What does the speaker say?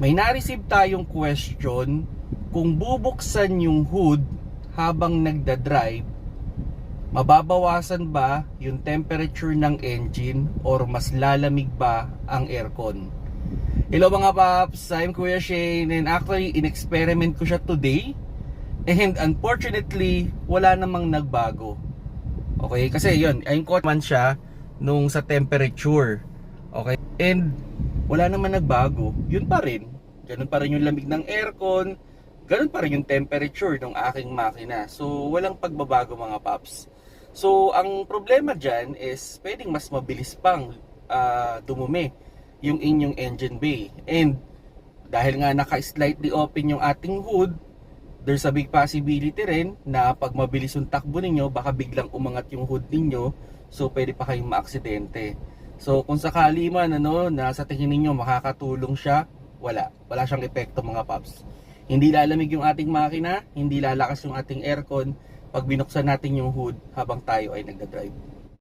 May na-receive tayong question kung bubuksan yung hood habang nagda-drive, mababawasan ba yung temperature ng engine or mas lalamig ba ang aircon? Hello mga paps, I'm Kuya Shane and actually in-experiment ko siya today and unfortunately wala namang nagbago. Okay, kasi yun, ayun ko man siya nung sa temperature. Okay, and wala naman nagbago. Yun pa rin. Ganun pa rin yung lamig ng aircon. Ganun pa rin yung temperature ng aking makina. So, walang pagbabago mga paps. So, ang problema dyan is pwedeng mas mabilis pang ah, dumumi yung inyong engine bay. And dahil nga naka-slightly open yung ating hood, there's a big possibility rin na pag mabilis yung takbo ninyo, baka biglang umangat yung hood ninyo, so pwede pa kayong maaksidente. So kung sakali man ano, na sa tingin ninyo makakatulong siya, wala. Wala siyang epekto mga paps. Hindi lalamig yung ating makina, hindi lalakas yung ating aircon pag binuksan natin yung hood habang tayo ay nagda-drive.